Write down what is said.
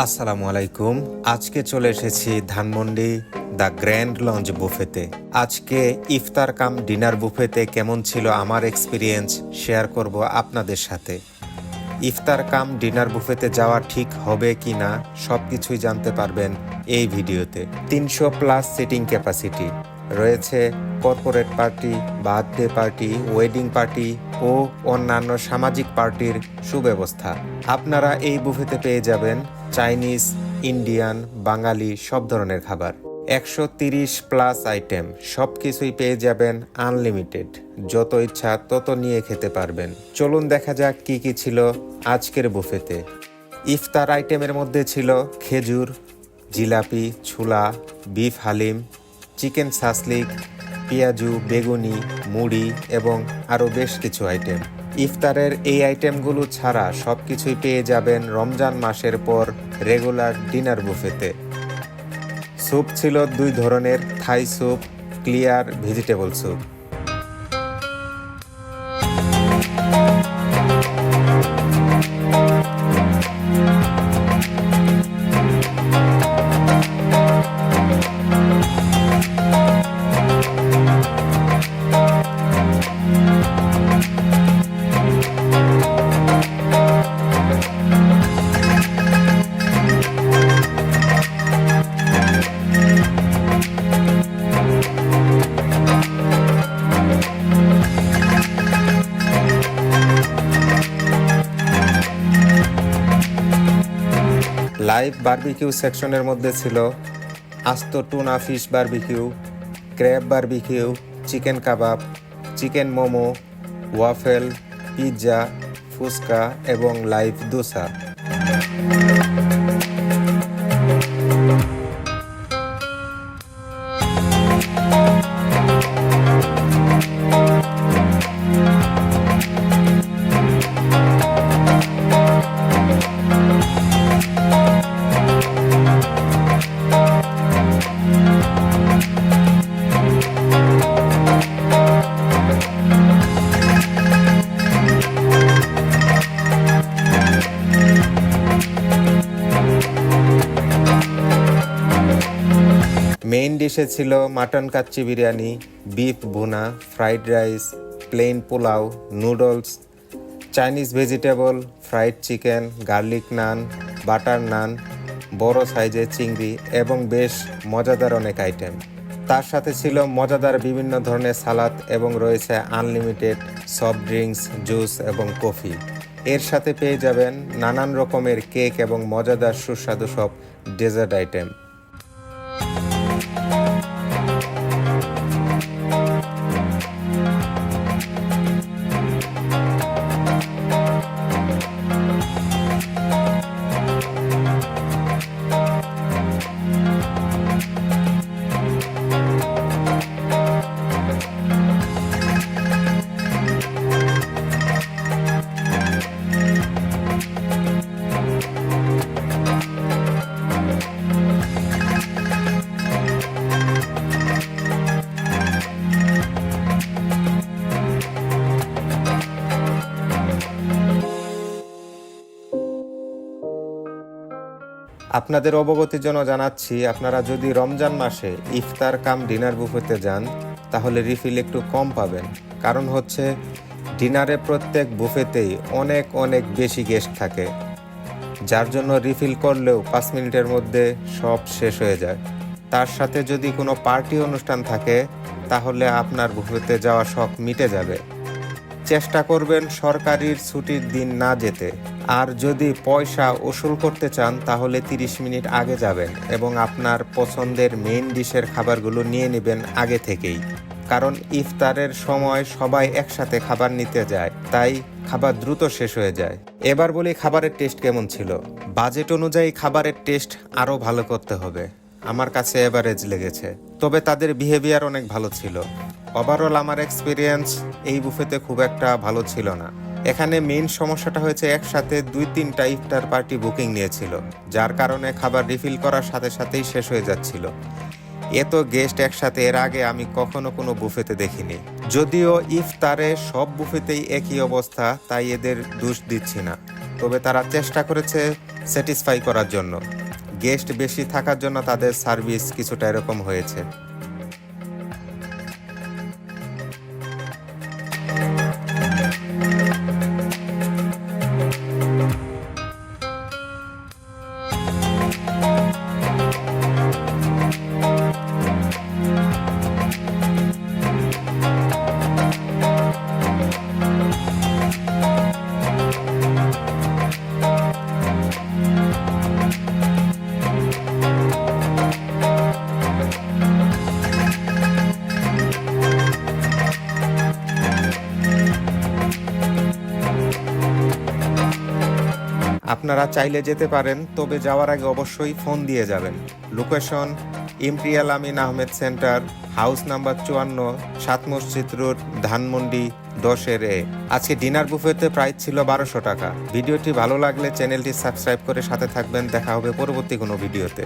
আসসালামু আলাইকুম। আজকে চলে এসেছি ধানমন্ডি দ্য গ্র্যান্ড লঞ্চ বুফেতে। আজকে ইফতার কাম ডিনার বুফেতে কেমন ছিল আমার এক্সপিরিয়েন্স শেয়ার করব আপনাদের সাথে। ইফতার কাম ডিনার বুফেতে যাওয়া ঠিক হবে কি না সব কিছুই জানতে পারবেন এই ভিডিওতে। তিনশো প্লাস সিটিং ক্যাপাসিটি। রয়েছে corporate party, birthday party, wedding party ও অন্যান্য সামাজিক পার্টির সুব্যবস্থা। আপনারা এই বুফেতে পেয়ে যাবেন চাইনিজ, ইন্ডিয়ান, বাঙালি, সব ধরনের খাবার। একশো তিরিশ প্লাস আইটেম সব কিছুই পেয়ে যাবেন আনলিমিটেড। যত ইচ্ছা, তত নিয়ে খেতে পারবেন। চলুন দেখা যাক কি কি ছিল আজকের বুফেতে। ইফতার আইটেমের মধ্যে ছিল খেজুর, জিলাপি, ছোলা, বিফ হালিম, চিকেন সাসলিক, পেঁয়াজু, বেগুনি, মুড়ি এবং আরও বেশ কিছু আইটেম। ইফতারের এই আইটেমগুলো ছাড়া সব কিছুই পেয়ে যাবেন রমজান মাসের পর রেগুলার ডিনার বুফেতে। স্যুপ ছিল দুই ধরনের, Thai soup, clear vegetable soup. Live barbecue সেকশনের মধ্যে ছিল আস্ত tuna fish barbecue, crab barbecue, chicken কাবাব, chicken momo, waffle, pizza, fuchka এবং লাইভ দোসা। ডিশে ছিল mutton kacchi biryani beef bhuna fried rice plain pulao noodles Chinese vegetable fried chicken garlic naan butter naan বড় সাইজের চিংড়ি এবং বেশ মজাদার অনেক আইটেম তার সাথে ছিল মজাদার বিভিন্ন ধরনের সালাদ এবং রয়েছে আনলিমিটেড সফট ড্রিঙ্কস জুস এবং কফি এর সাথে পেয়ে যাবেন নানান রকমের কেক এবং মজাদার সুস্বাদু সব ডেজার্ট আইটেম আপনাদের অবগতির জন্য জানাচ্ছি, আপনারা যদি রমজান মাসে ইফতার কাম ডিনার বুফেতে যান, তাহলে রিফিল একটু কম পাবেন। কারণ হচ্ছে, ডিনারে প্রত্যেক বুফেতেই অনেক অনেক বেশি গেস্ট থাকে। যার জন্য রিফিল করলেও পাঁচ মিনিটের মধ্যে সব শেষ হয়ে যায়। তার সাথে যদি কোনো পার্টি অনুষ্ঠান থাকে, তাহলে আপনার বুফেতে যাওয়া শখ মিটে যাবে। চেষ্টা করবেন সরকারির ছুটির দিন না যেতে। আর যদি পয়সা ওসুল করতে চান, তাহলে 30 মিনিট আগে যাবেন এবং আপনার পছন্দের মেইন ডিশের খাবারগুলো নিয়ে নেবেন আগে থেকেই। কারণ ইফতারের সময় সবাই একসাথে খাবার নিতে যায়, তাই খাবার দ্রুত শেষ হয়ে যায়। এবার বলি খাবারের টেস্ট কেমন ছিল। বাজেট অনুযায়ী খাবারের টেস্ট আরও ভালো করতে হবে। আমার কাছে এভারেজ লেগেছে। তবে তাদের বিহেভিয়ার অনেক ভালো ছিল। ওভারঅল আমার এক্সপিরিয়েন্স এই বুফেতে খুব একটা ভালো ছিল না। এখানে মেইন সমস্যাটা হয়েছে একসাথে দুই তিনটা ইফতার পার্টি বুকিং নিয়েছিল, যার কারণে খাবার রিফিল করার সাথে সাথেই শেষ হয়ে যাচ্ছিল। এত গেস্ট একসাথে, এর আগে আমি কখনো কোনো বুফেতে দেখিনি। যদিও ইফতারে সব বুফেতেই একই অবস্থা, তাই এদের দোষ দিচ্ছি না। তবে তারা চেষ্টা করেছে স্যাটিসফাই করার জন্য। গেস্ট বেশি থাকার জন্য তাদের সার্ভিস কিছুটা এরকম হয়েছে। আপনারা চাইলে যেতে পারেন, তবে যাওয়ার আগে অবশ্যই ফোন দিয়ে যাবেন। Location imperial Amin Ahmed centre, house number চুয়ান্ন, সাত মসজিদ রোড, ধানমন্ডি, দশের এ। আজকে ডিনার বুফেতে প্রাইস ছিল বারোশো টাকা। ভিডিওটি ভালো লাগলে চ্যানেলটি সাবস্ক্রাইব করে সাথে থাকবেন। দেখা হবে পরবর্তী কোনো ভিডিওতে।